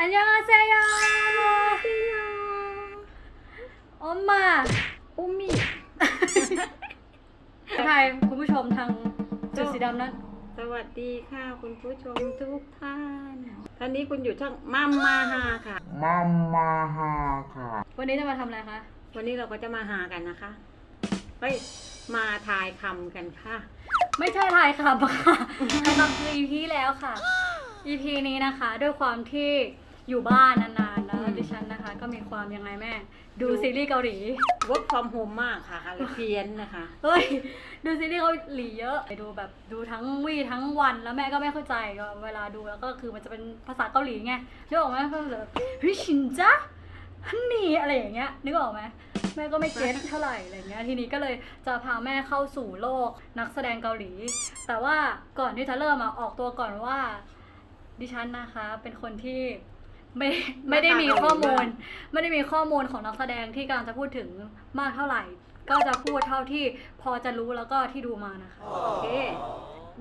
อันยองอาเซโยออมมาอุมิใครคุณผู้ชมทางจุดสีดำนั้น สวัสดีค่ะ คุณผู้ชมทุกท่านท่านนี้คุณอยู่ช่องมัมมาฮาค่ะมามาฮาค่ะ วันนี้จะมาทำอะไรคะ วันนี้เราก็จะมาหากันนะคะเฮ้ยมาทายคำกันค่ะ ไม่ใช่ถ่ายขับค่ะถ่ายขับคือ EP แล้วค่ะ EP นี้นะคะ ด้วยความที่ อยู่บ้านนานๆแล้วอืมดิฉันนะคะ ก็มีความยังไงแม่ ดูซีรีส์เกาหลี work from home มากค่ะค่ะเพี้ยนนะคะเฮ้ยดูซีรีส์เกาหลีเยอะดูแบบดูทั้งวี่ทั้งวันแล้วแม่ก็ไม่เข้าใจก็เวลาดูแล้วก็คือมันจะเป็นภาษาเกาหลีไงนึกออกไหมก็แบบเฮ้ยชินจ้าฮันนี่อะไรอย่างเงี้ยนึกออกไหมแม่ก็ไม่เก็ตเท่าไหร่อะไรเงี้ยทีนี้ก็เลยจะพาแม่เข้าสู่โลกนักแสดงเกาหลี แต่ว่าก่อนที่จะเริ่มอะออกตัวก่อนว่าดิฉันนะคะเป็นคนที่ ไม่ไม่ได้มีข้อมูล ไม่ได้มีข้อมูลของนักแสดงที่กำลังจะพูดถึงมากเท่าไหร่ ก็จะพูดเท่าที่พอจะรู้แล้วก็ที่ดูมานะคะโอเค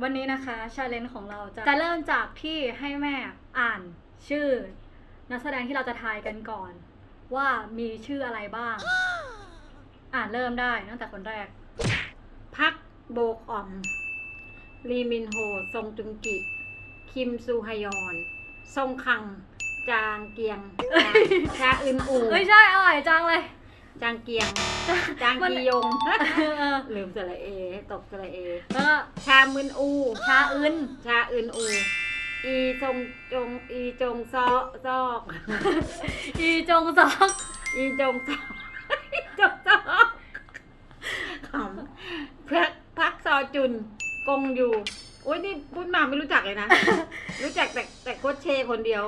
วันนี้นะคะชาเลนจ์ของเราจะจะเริ่มจากที่ให้แม่อ่านชื่อ นักแสดงที่เราจะทายกันก่อน ว่ามีชื่ออะไรบ้าง อ่านเริ่มได้ตั้งแต่คนแรก พักโบกออมลีมินโฮ ซงจุงกิ คิมซูฮยอน ซงคัง จางเกียง ชาอึนอูเอ้ยใช่อร่อยจังเลย จางเกียง จางมันกียงเออลืมสระเอให้ตกสระเอ แล้วก็ชามึนอู ชาอึนชาอึนอู อีจงจง อีจงซอซอก อีจงซอก อีจงซอกอีจงซอกขำพักพักซอจุน กงอยู่โอ้ยนี่พูดมาไม่รู้จักเลยนะ รู้จักแต่แต่โคชเชคนเดียว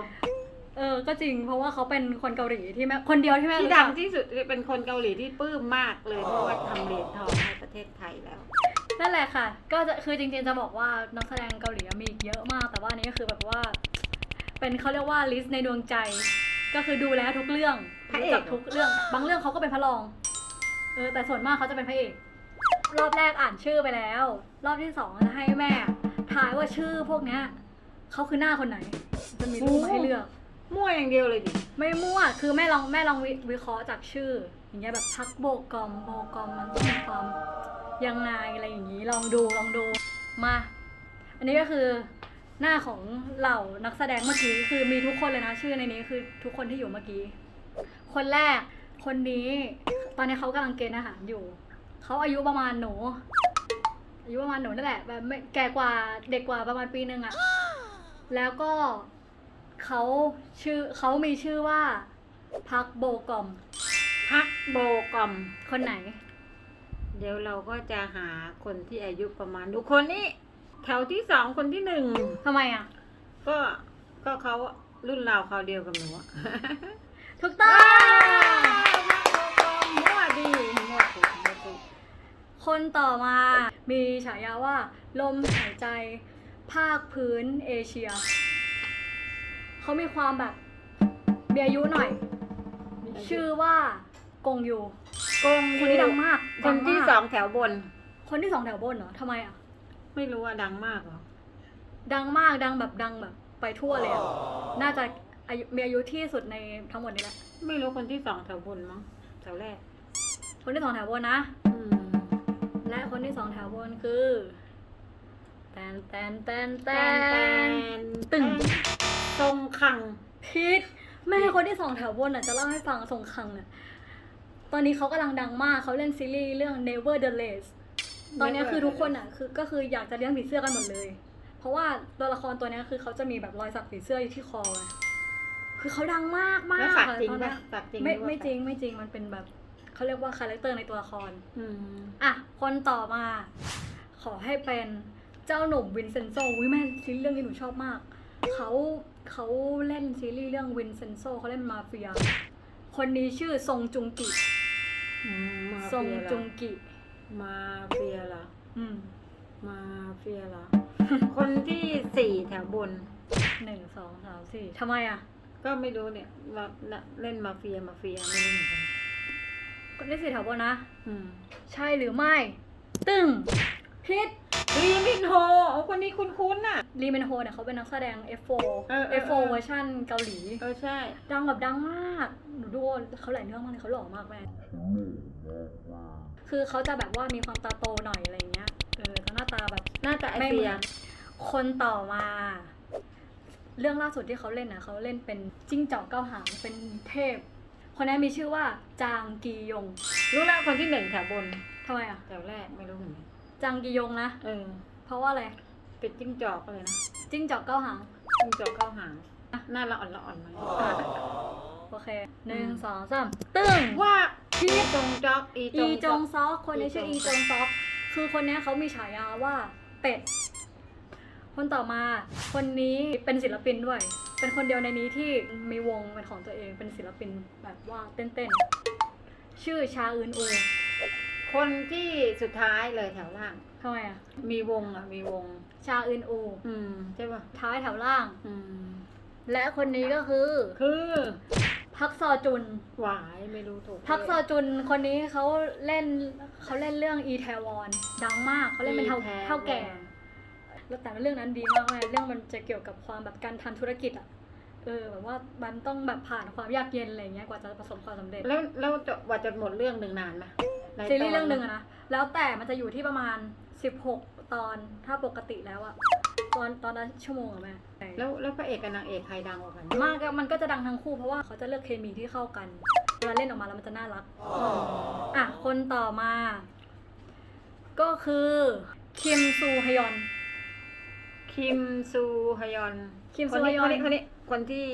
เออ ก็จริง เพราะว่าเขาเป็นคนเกาหลีที่แม่คนเดียวที่แม่ที่รู้ดัจังกที่สุดเป็นคนเกาหลีที่ปลื้มมากเลย เพราะว่าทำเหรียญทองให้ประเทศไทยแล้ว นั่นแหละค่ะ ก็จะคือจริงๆจะบอกว่านักแสดงเกาหลีมีอีกเยอะมาก แต่ว่าอันนี้ก็คือแบบว่า เป็นเขาเรียกว่าลิสต์ในดวงใจ ก็คือดูแล้วทุกเรื่องพระเอกรู้จักทุกเรื่อง บางเรื่องเขาก็เป็นพระรองเออแต่ส่วนมากเขาจะเป็นพระเอก รอบแรกอ่านชื่อไปแล้ว รอบที่สองจะให้แม่ทายว่าชื่อพวกเนี้ยเขาคือหน้าคนไหน จะมีรูปมาให้เลือก มั่วอย่างเดียวเลยดิ ไม่มั่ว คือแม่ลองแม่ลองวิวิเคราะห์จากชื่อ อย่างเงี้ยแบบพักโบกอมโบกอมมันต้องมีความยังไงอะไรอย่างงี้ ลองดูลองดูมา อันนี้ก็คือหน้าของเหล่านักแสดงเมื่อกี้คือมีทุกคนเลยนะชื่อในนี้คือทุกคนที่อยู่เมื่อกี้ คนแรกคนนี้ ตอนนี้เขากำลังเกณฑ์อาหารอยู่ เขาอายุประมาณหนู อายุประมาณหนูนั่นแหละแบบไม่แก่กว่าเด็กกว่าประมาณปีหนึ่งอะแล้วก็ เขาชื่อเขามีชื่อว่าพักโบกอม พักโบกอม คนไหน เดี๋ยวเราก็จะหาคนที่อายุประมาณดูคนนี้แถวที่สองคนที่หนึ่งทำไมอะ ก็ก็เขารุ่นราวคราวเดียวกับหนูอะ ถูกต้องมั่วดีมั่วถูกมั่วถูกคนต่อมามีฉายาว่า ลมหายใจ ภาคพื้นเอเชีย เขามีความแบบมีอายุหน่อย ชื่อว่ากงยูกงคนนี้ดังมากคนที่ดัมากสองแถวบน คนที่สองแถวบนเหรอทำไมอะ ไม่รู้ว่าดังมากเหรอ ดังมากดังแบบดังแบบ ไปทั่วเลยอะน่าจะอายุมีอายุที่สุดในทั้งหมดนี้แหละ ไม่รู้คนที่สองแถวบนมั้งแถวแรก คนที่สองแถวบนนะ อืม และคนที่สองแถวบนคือแตนแตนแตนแตแตนนตึง ทรงคังพีทแม่คนที่สองแถวบนอะจะเล่าให้ฟังทรงคังอะตอนนี้เขากำลังดังมากเขาเล่นซีรีส์เรื่อง Never the Less ตอนนี้คือทุกคนอะคือก็คืออยากจะเลี้ยงผีเสื้อกันหมดเลย เพราะว่าตัวละครตัวเนี้ยคือเขาจะมีแบบรอยสักผีเสื้ออยู่ที่คอไงคือเขาดังมากมากแล้วสักอะจริงตอนเนี้ปะยสักจริงไม่หอว่าไม่จริงไม่จริงมันเป็นแบบเขาเรียกว่าคาแรคเตอร์ในตัวละครอืมอะคนต่อมา ขอให้เป็นเจ้าหนุ่มวินเซนโซวิแม่ซีรีส์เรื่องนี้หนูชอบมาก เขาเขาเล่นซีรีส์เรื่องวินเซนโซเขาเล่นมาเฟีย คนนี้ชื่อทรงจุงกิ อืมมาทรงเฟียเหรจุองกิมาเฟียเหรออืมมาเฟียเหรอ คนที่สี่แถวบน หนึ่งสองสามสี่ทำไมอะ ก็ไม่รู้เนี่ยว่าเล่นมาเฟียมาเฟียไม่รู้เหมือนกันคนที่สี่แถวบนนะ อืม ใช่หรือไม่ ตึงพิษ ลีมินโฮโอ้คนนี้คุ้นๆน่ะลีเมนโฮเนี่ยเขาเป็นนักแสดง F4 เออเออ F4 เออเวอร์ชันเกาหลี เออใช่ ดังแบบดังมาก หนูดูเขาหลายเรื่องมากเลยเขาหล่อมากแม่ คือเขาจะแบบว่ามีความตาโตหน่อยอะไรเงี้ย เออแล้วหน้าตาแบบ หน้าตาไอไม่เสีเหมืยอนคนต่อมา เรื่องล่าสุดที่เขาเล่นนะเขาเล่นเป็นจิ้งจอกเก้าหางเป็นเทพ คนนี้มีชื่อว่าจางกียงรู้แล้วคนที่หนึ่งแถวบนทำไมอะ แถวแรกไม่รู้เหมือนกัน จางกียงนะ เออ เพราะว่าอะไร เป็นจิ้งจอกเลยนะ จิ้งจอกเก้าหาง จิ้งจอกเข้าหางหน้าละอ่อนละอ่อนไหมโอเคหนึ่งอืมสองสามตึ้ง ว่าพี่จงจอกอีอีจงจซอกคนนี้ชื่ออีอีจจงงซอกคือคนนี้เขามีฉายาว่าเป็ด คนต่อมา คนนี้เป็นศิลปินด้วย เป็นคนเดียวในนี้ที่มีวงเป็นของตัวเอง เป็นศิลปินแบบว่าเต้นๆ ชื่อชาอึนอู คนที่สุดท้ายเลยแถวล่าง ทำไมอะ มีวงอะ มีวง ชาอึนอู อืม ใช่ป่ะ ท้ายแถวล่าง อืม และคนนี้ก็คือ คือพักซอจุน หวายไม่รู้ถูกพักซอจุนคนนี้เขาเล่นเขาเล่นเรื่องอีแทวอนดังมากเขาเล่นเป็นเท่าเท่าแก่ แล้วแต่ว่าเรื่องนั้นดีมากเลยเรื่องมันจะเกี่ยวกับความแบบการทำธุรกิจอะ เออแบบว่ามันต้องแบบผ่านความยากเย็นอะไรเงี้ยกว่าจะประสบความสำเร็จ แล้วแล้วจะว่าจะหมดเรื่องหนึ่งนานไหมหลาย ซีรีส์ตเรื่องหนึ่งอะนะ แล้วแต่มันจะอยู่ที่ประมาณ 16 ตอนถ้าปกติแล้วอะตอนตอนละชั่วโมงอะแม่แล้วแล้วพระเอกกับนางเอกใครดังกว่ากันมากก็มันก็จะดังทั้งคู่เพราะว่าเขาจะเลือกเคมีที่เข้ากันเวลาเล่นออกมาแล้วมันจะน่ารักอะคนต่อมา ก็คือคิมซูฮยอน คิมซูฮยอนคิมคซูนฮนี้ยคอนนนี้คนนี้คนที่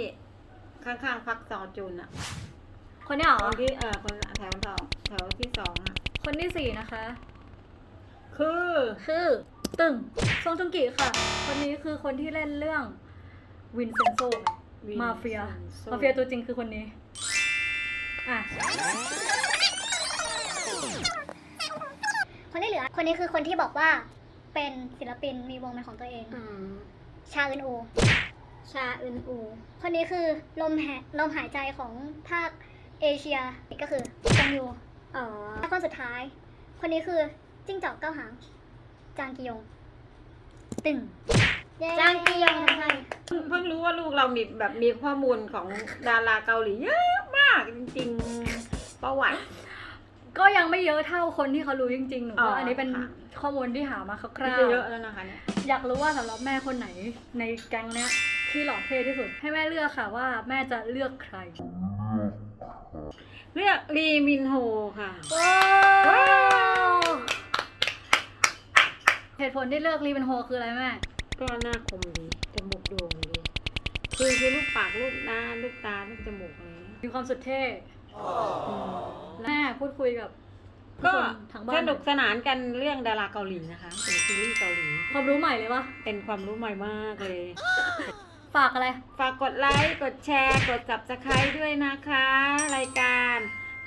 ข้างๆพักซอจุนอะคนนี้เหรอคนที่เออคนแถวสองแถวที่สองอะ คนที่สี่นะคะ คือคือตึงซงจุงกิค่ะ คนนี้คือคนที่เล่นเรื่องวินเซนโซวินมาเฟียโซ่มาเฟียตัวจริงคือคนนี้ อะ คนที่เหลือ คนนี้คือคนที่บอกว่าเป็นศิลปินมีวงเป็นของตัวเองชาอึนอู ชาอึนอู คนนี้คือลมหายลมหายใจของภาคเอเชียก็คือจงยู อ๋อและคนสุดท้าย คนนี้คือจิ้งจอกเก้าหาง จางกิยง ตึงจางกิยงทำไมเพิ่งรู้ว่าลูกเรามีแบบมีข้อมูลของดาราเกาหลีเยอะมากจริงๆประวัติ ก็ยังไม่เยอะเท่าคนที่เขารู้จริงๆหนูอ๋อว่าอันนี้เป็นค่ะ ข้อมูลที่หามาคนี่ร่าจะวเยอะแล้วนะคะเนี่ยๆอยากรู้ว่าสำหรับแม่คนไหนในแก๊งเนี้ยที่หล่อเท่ที่สุด ให้แม่เลือกค่ะว่าแม่จะเลือกใคร เลือกลีมินโฮค่ะ ว้าวเหตุผลที่เลือกรีเป็นโฮคืออะไรแม่ก็หน้าคมดีจมูกโด่งดีคือคือลูกปากลูกหน้าลูกตาลูกจมูกอะไรอย่างเงี้ยมีความสุดเท่อืมแม่พูดคุยกับทุก็คนทางบ้าสนนุกสนานกันเรื่องดาราเกาหลีนะคะเป็นซีรีส์เกาหลีความรู้ใหม่เลยปะเป็นความรู้ใหม่มากเลย ฝากอะไร ฝากกดไลค์ กดแชร์ กด subscribe ด้วยนะคะ รายการ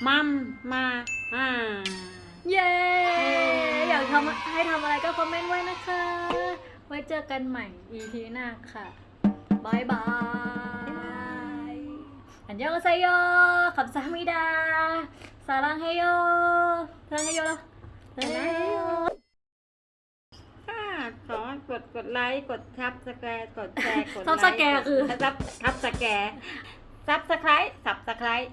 มัมมาอ่าเย้ อยากทำให้ทำอะไรก็คอมเมนต์ไว้นะคะ ไว้เจอกันใหม่ EP หน้าค่ะบายบายอันยองอาเซโยขับซามิดา สารังเฮโยสารังเฮโยแล้วสารังเฮโย ค่ะขอกดกดไลค์กดทับสแกร์กดแชร์กดไลค์ซับสแกร์คือ ทับทับสแกร์ซับสไครต์ซับสไครต์